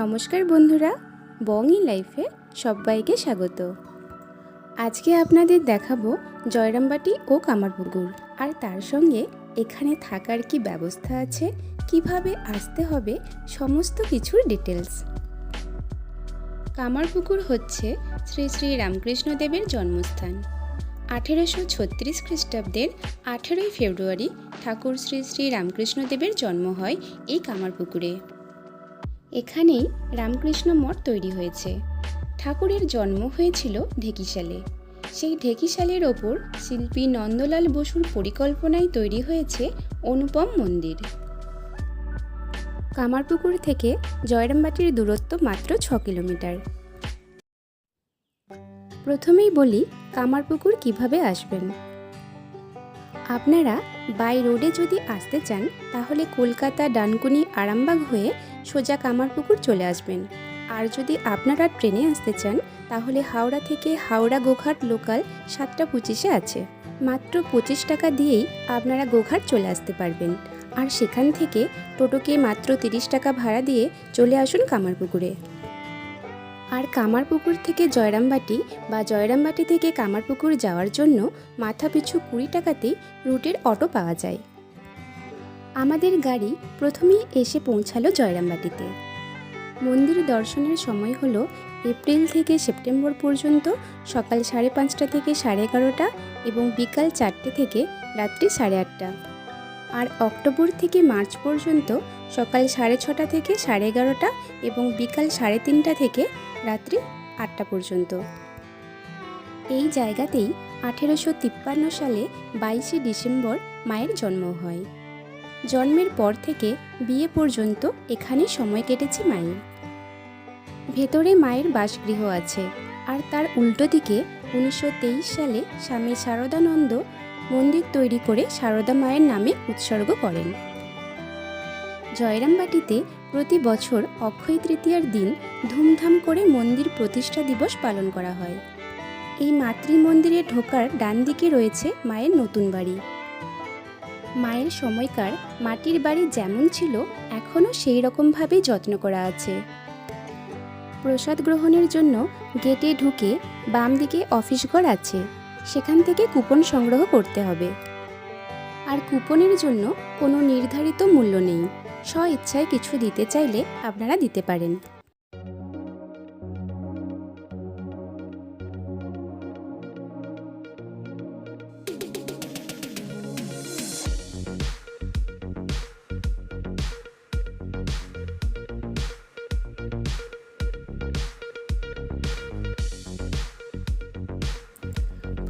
নমস্কার বন্ধুরা বংই লাইফে সবাইকে স্বাগত। আজকে আপনাদের দেখাবো জয়রামবাটি ও কামারপুকুর আর তার সঙ্গে এখানে থাকার কি ব্যবস্থা আছে, কীভাবে আসতে হবে, সমস্ত কিছুর ডিটেলস। কামারপুকুর হচ্ছে শ্রী শ্রী রামকৃষ্ণদেবের জন্মস্থান। আঠেরোশো ছত্রিশ খ্রিস্টাব্দের আঠেরোই ফেব্রুয়ারি ঠাকুর শ্রী শ্রী রামকৃষ্ণদেবের জন্ম হয় এই কামারপুকুরে এখানেই রামকৃষ্ণ মঠ তৈরি হয়েছে। ঠাকুরের জন্ম হয়েছিল ঢেকিশালে। সেই ঢেকিশালের ওপর শিল্পী নন্দলাল বসুর পরিকল্পনায় তৈরি হয়েছে অনুপম মন্দির। কামারপুকুর থেকে জয়রামবাটির দূরত্ব মাত্র ছ কিলোমিটার। প্রথমেই বলি কামারপুকুর কীভাবে আসবেন? আপনারা বাই রোডে যদি আসতে চান, তাহলে কলকাতা ডানকুনি আরামবাগ হয়ে সোজা কামারপুকুর চলে আসবেন। আর যদি আপনারা ট্রেনে আসতে চান, তাহলে হাওড়া থেকে হাওড়া গোঘাট লোকাল সাতটা পঁচিশে আছে। মাত্র পঁচিশ টাকা দিয়েই আপনারা গোঘাট চলে আসতে পারবেন। আর সেখান থেকে টোটোকে মাত্র তিরিশ টাকা ভাড়া দিয়ে চলে আসুন কামারপুকুরে। আর কামারপুকুর থেকে জয়রামবাটি বা জয়রামবাটি থেকে কামারপুকুর যাওয়ার জন্য মাথাপিছু কুড়ি টাকাতেই রুটের অটো পাওয়া যায়। আমাদের গাড়ি প্রথমেই এসে পৌঁছালো জয়রামবাটিতে। মন্দির দর্শনের সময় হলো এপ্রিল থেকে সেপ্টেম্বর পর্যন্ত সকাল সাড়ে পাঁচটা থেকে সাড়ে এগারোটা এবং বিকাল চারটে থেকে রাত্রি সাড়ে আটটা। আর অক্টোবর থেকে মার্চ পর্যন্ত সকাল সাড়ে ছটা থেকে সাড়ে এগারোটা এবং বিকাল সাড়ে তিনটা থেকে রাত্রি আটটা পর্যন্ত। এই জায়গাতেই আঠেরোশো তিপ্পান্ন সালে বাইশে ডিসেম্বর মায়ের জন্ম হয়। জন্মের পর থেকে বিয়ে পর্যন্ত এখানে সময় কেটেছে মায়ের। ভেতরে মায়ের বাসগৃহ আছে আর তার উল্টো দিকে উনিশশো তেইশ সালে স্বামী শারদানন্দ মন্দির তৈরি করে সারদা মায়ের নামে উৎসর্গ করেন। জয়রামবাটিতে প্রতি বছর অক্ষয় তৃতীয়ার দিন ধুমধাম করে মন্দির প্রতিষ্ঠা দিবস পালন করা হয়। এই মাতৃ মন্দিরে ঢোকার ডান দিকে রয়েছে মায়ের নতুন বাড়ি। মায়ের সময়কার মাটির বাড়ি যেমন ছিল, এখনও সেই রকমভাবেই যত্ন করা আছে। প্রসাদ গ্রহণের জন্য গেটে ঢুকে বাম দিকে অফিস ঘর আছে, সেখান থেকে কুপন সংগ্রহ করতে হবে। আর কুপনের জন্য কোনো নির্ধারিত মূল্য নেই, স্ব ইচ্ছায় কিছু দিতে চাইলে আপনারা দিতে পারেন।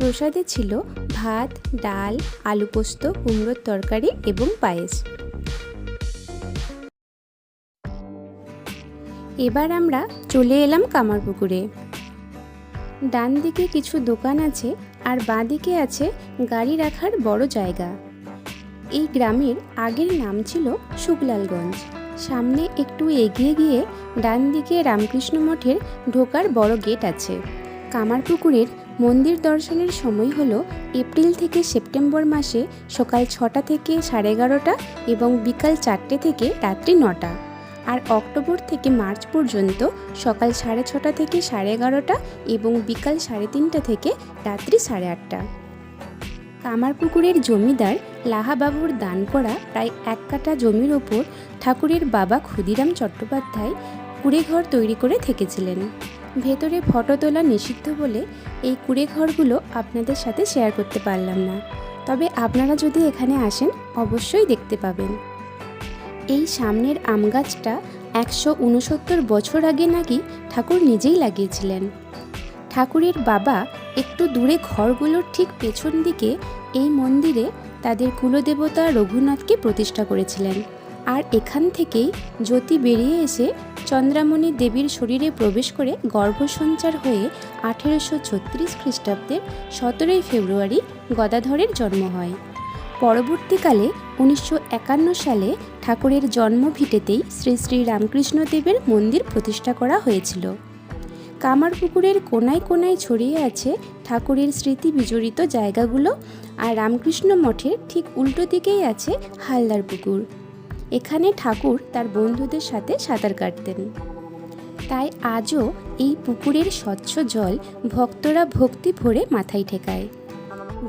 প্রসাদে ছিল ভাত, ডাল, আলু পোস্ত, কুমড়োর তরকারি এবং পায়েস। এবার আমরা চলে এলাম কামারপুকুরে ডান দিকে কিছু দোকান আছে আর বাঁ দিকে আছে গাড়ি রাখার বড় জায়গা। এই গ্রামের আগের নাম ছিল শুকলালগঞ্জ। সামনে একটু এগিয়ে গিয়ে ডান দিকে রামকৃষ্ণ মঠের ঢোকার বড় গেট আছে। কামারপুকুরের মন্দির দর্শনের সময় হলো এপ্রিল থেকে সেপ্টেম্বর মাসে সকাল ছটা থেকে সাড়ে এগারোটা এবং বিকাল চারটে থেকে রাত্রি নটা। আর অক্টোবর থেকে মার্চ পর্যন্ত সকাল সাড়ে ছটা থেকে সাড়ে এগারোটা এবং বিকাল সাড়ে তিনটা থেকে রাত্রি সাড়ে আটটা। কামারপুকুরের জমিদার লাহাবাবুর দান করা প্রায় এক কাটা জমির ওপর ঠাকুরের বাবা ক্ষুদিরাম চট্টোপাধ্যায় কুড়েঘর তৈরি করে থেকেছিলেন। ভেতরে ফটো তোলা নিষিদ্ধ বলে এই কুড়ে ঘরগুলো আপনাদের সাথে শেয়ার করতে পারলাম না। তবে আপনারা যদি এখানে আসেন, অবশ্যই দেখতে পাবেন। এই সামনের আম গাছটা একশো উনসত্তর বছর আগে নাকি ঠাকুর নিজেই লাগিয়েছিলেন। ঠাকুরের বাবা একটু দূরে ঘরগুলোর ঠিক পেছন দিকে এই মন্দিরে তাদের কুলদেবতা রঘুনাথকে প্রতিষ্ঠা করেছিলেন। আর এখান থেকেই জ্যোতি বেরিয়ে এসে চন্দ্রামণি দেবীর শরীরে প্রবেশ করে গর্ভসঞ্চার হয়ে আঠেরোশো ছত্রিশ খ্রিস্টাব্দের সতেরোই ফেব্রুয়ারি গদাধরের জন্ম হয়। পরবর্তীকালে উনিশশো একান্ন সালে ঠাকুরের জন্মভিটেতেই শ্রী শ্রী রামকৃষ্ণদেবের মন্দির প্রতিষ্ঠা করা হয়েছিল। কামারপুকুরের কোনায় কোনায় ছড়িয়ে আছে ঠাকুরের স্মৃতি বিজড়িত জায়গাগুলো আর রামকৃষ্ণ মঠের ঠিক উল্টো দিকেই আছে হালদার পুকুর। এখানে ঠাকুর তার বন্ধুদের সাথে সাঁতার কাটতেন। তাই আজও এই পুকুরের স্বচ্ছ জল ভক্তরা ভক্তি ভরে মাথায় ঠেকায়।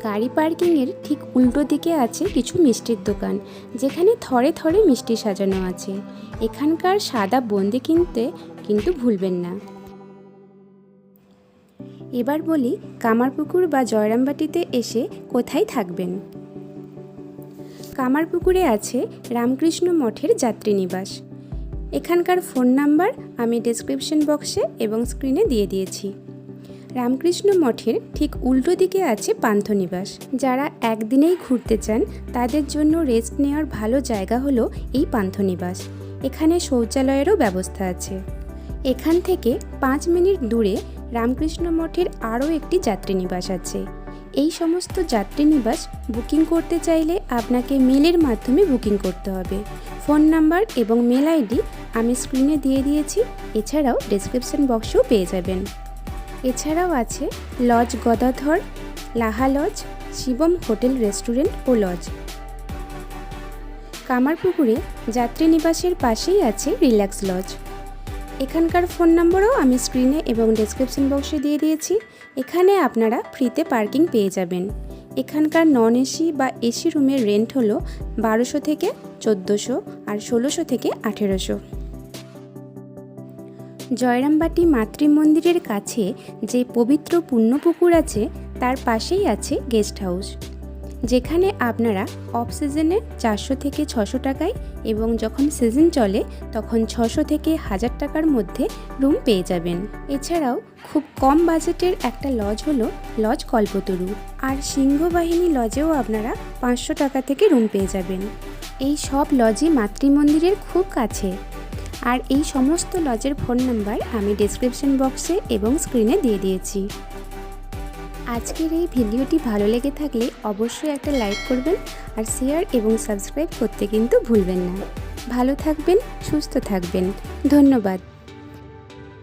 গাড়ি পার্কিংয়ের ঠিক উল্টো দিকে আছে কিছু মিষ্টির দোকান, যেখানে থরে থরে মিষ্টি সাজানো আছে। এখানকার সাদা বন্দি কিনতে কিন্তু ভুলবেন না। এবার বলি কামারপুকুর বা জয়রামবাটিতে এসে কোথায় থাকবেন? কামারপুকুরে আছে রামকৃষ্ণ মঠের যাত্রীনিবাস এখানকার ফোন নাম্বার আমি ডেসক্রিপশন বক্সে এবং স্ক্রিনে দিয়ে দিয়েছি। রামকৃষ্ণ মঠের ঠিক উল্টো দিকে আছে পান্থনিবাস যারা একদিনেই ঘুরতে চান, তাদের জন্য রেস্ট নেওয়ার ভালো জায়গা হলো এই পান্থনিবাস এখানে শৌচালয়েরও ব্যবস্থা আছে। এখান থেকে পাঁচ মিনিট দূরে রামকৃষ্ণ মঠের আরও একটি যাত্রীনিবাস আছে। এই সমস্ত যাত্রীনিবাস বুকিং করতে চাইলে আপনাকে মেলের মাধ্যমে বুকিং করতে হবে। ফোন নাম্বার এবং মেল আইডি আমি স্ক্রিনে দিয়ে দিয়েছি, এছাড়াও ডেসক্রিপশন বক্সেও পেয়ে যাবেন। এছাড়াও আছে lodge Gadadhar, Laha lodge, Shivam hotel restaurant ও লজ। কামারপুকুরে যাত্রীনিবাসের পাশেই আছে রিল্যাক্স লজ। এখানকার ফোন নম্বরও আমি স্ক্রিনে এবং ডেসক্রিপশন বক্সে দিয়ে দিয়েছি এখানে আপনারা ফ্রিতে পার্কিং পেয়ে যাবেন। এখানকার নন এসি বা এসি রুমের রেন্ট হলো বারোশো থেকে চোদ্দোশো আর ষোলোশো থেকে আঠেরোশো। জয়রামবাটি মাতৃ মন্দিরের কাছে যে পবিত্র পুণ্যপুকুর আছে, তার পাশেই আছে গেস্ট হাউস। যেখানে আপনারা অফ সিজনে চারশো থেকে ছশো টাকায় এবং যখন সিজন চলে, তখন ছশো থেকে হাজার টাকার মধ্যে রুম পেয়ে যাবেন। এছাড়াও খুব কম বাজেটের একটা লজ হলো লজ কল্পতরু। আর সিংহবাহিনী লজেও আপনারা পাঁচশো টাকা থেকে রুম পেয়ে যাবেন। এই সব লজই মাতৃমন্দিরের খুব কাছে। আর এই সমস্ত লজের ফোন নাম্বার আমি ডেসক্রিপশন বক্সে এবং স্ক্রিনে দিয়ে দিয়েছি। আজকের এই ভিডিওটি ভালো লেগে থাকলে অবশ্যই একটা লাইক করবেন আর শেয়ার এবং সাবস্ক্রাইব করতে কিন্তু ভুলবেন না। ভালো থাকবেন, সুস্থ থাকবেন। ধন্যবাদ।